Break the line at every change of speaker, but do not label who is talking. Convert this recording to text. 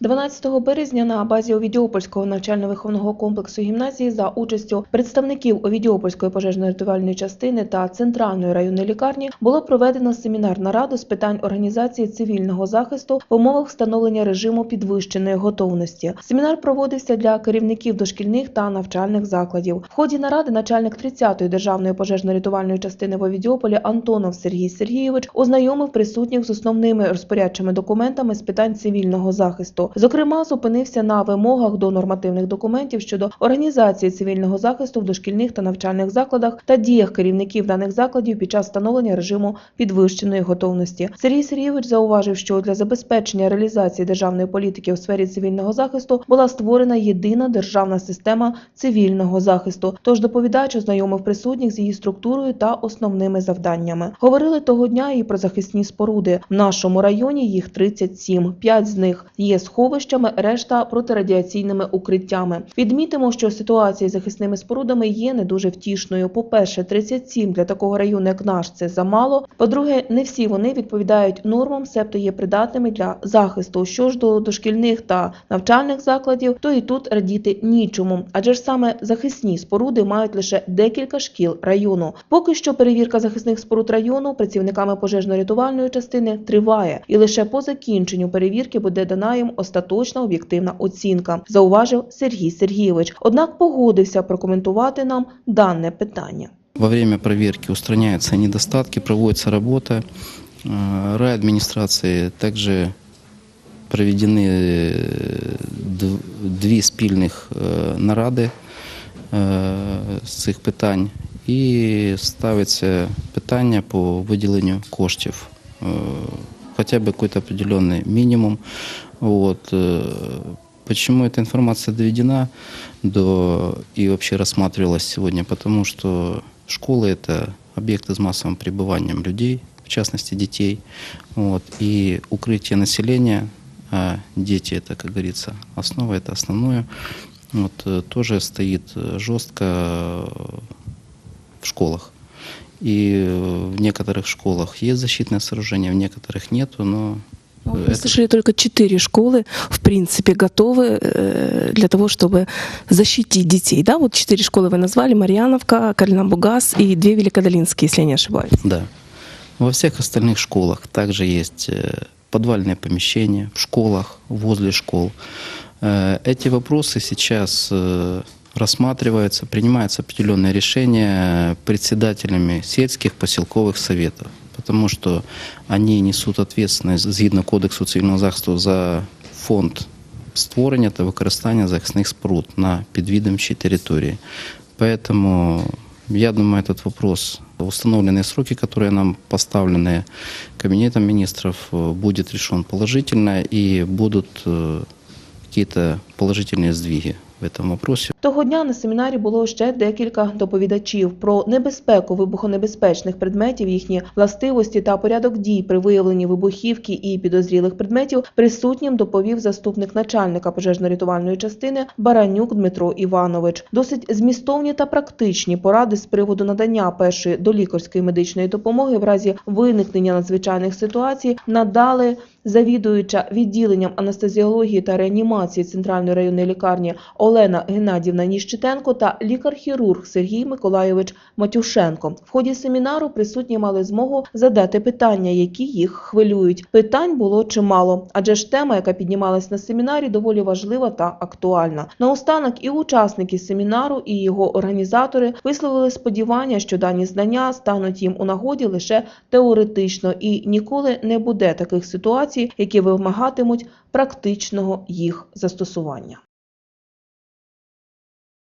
12 березня на базі Овідіопольського навчально-виховного комплексу гімназії за участю представників Овідіопольської пожежно-рятувальної частини та центральної районної лікарні було проведено семінар нараду з питань організації цивільного захисту в умовах встановлення режиму підвищеної готовності. Семінар проводився для керівників дошкільних та навчальних закладів. В ході наради начальник 30-ї державної пожежно-рятувальної частини в Овідіополі Антонов Сергій Сергійович ознайомив присутніх з основними розпорядчими документами з питань цивільного захисту. Зокрема, зупинився на вимогах до нормативних документів щодо організації цивільного захисту в дошкільних та навчальних закладах та діях керівників даних закладів під час встановлення режиму підвищеної готовності. Сергій Сергійович зауважив, що для забезпечення реалізації державної політики у сфері цивільного захисту була створена єдина державна система цивільного захисту. Тож доповідач ознайомив присутніх з її структурою та основними завданнями. Говорили того дня і про захисні споруди. В нашому районі їх 37. П'ять з них є сховищами, решта протирадіаційними укриттями. Відмітимо, що ситуація з захисними спорудами є не дуже втішною. По-перше, 37 для такого району, як наш, це замало. По-друге, не всі вони відповідають нормам, себто є придатними для захисту. Що ж до дошкільних та навчальних закладів, то і тут радіти нічому, адже ж саме захисні споруди мають лише декілька шкіл району. Поки що перевірка захисних споруд району працівниками пожежно-рятувальної частини триває, і лише по закінченню перевірки буде дана їм остаточна об'єктивна оцінка, зауважив Сергій Сергійович. Однак погодився прокоментувати нам дане питання.
Во время проверки устраняются недостатки, проводится работа. Э, Райадминистрации также проведены э, дв- дві спільних е, наради е, з цих питань і ставиться питання по виділенню коштів. Е, Хотя бы какой-то определенный минимум. Вот. э, Почему эта информация доведена до и вообще рассматривалась сегодня? Потому что школы это объекты с массовым пребыванием людей, в частности детей. Вот. И укрытие населения, а дети это, как говорится, основа, это основное, вот, э, тоже стоит э, жестко в школах. И в некоторых школах есть защитное сооружение, в некоторых нету, но
Мы
это-
слышали, только четыре школы, в принципе, готовы э, для того, чтобы защитить детей. Да, вот четыре школы вы назвали, Марьяновка, Калинамбугас и две Великодолинские, если я не ошибаюсь.
Да. Во всех остальных школах также есть э, подвальные помещения, в школах, возле школ. Э, Эти вопросы сейчас рассматриваются, принимаются определенные решения председателями сельских поселковых советов, потому что они несут ответственность згідно Кодексу цивільного захисту за фонд створення та використання захисних споруд на підвідомчій території. Поэтому я думаю, этот вопрос, установленные сроки, которые нам поставлены Кабинетом министров, э, будет решен положительно и будут э, какие-то положительные сдвиги В этом вопросе.
Того дня на семінарі було ще декілька доповідачів про небезпеку вибухонебезпечних предметів, їхні властивості та порядок дій при виявленні вибухівки і підозрілих предметів. Присутнім доповів заступник начальника пожежно-рятувальної частини Баранюк Дмитро Іванович. Досить змістовні та практичні поради з приводу надання першої долікарської медичної допомоги в разі виникнення надзвичайних ситуацій надали завідуюча відділенням анестезіології та реанімації центральної районної лікарні Олена Геннадівна Ніщитенко та лікар-хірург Сергій Миколайович Матюшенко. В ході семінару присутні мали змогу задати питання, які їх хвилюють. Питань було чимало, адже ж тема, яка піднімалась на семінарі, доволі важлива та актуальна. Наостанок і учасники семінару, і його організатори висловили сподівання, що дані знання стануть їм у нагоді лише теоретично, і ніколи не буде таких ситуацій, які вимагатимуть практичного їх застосування.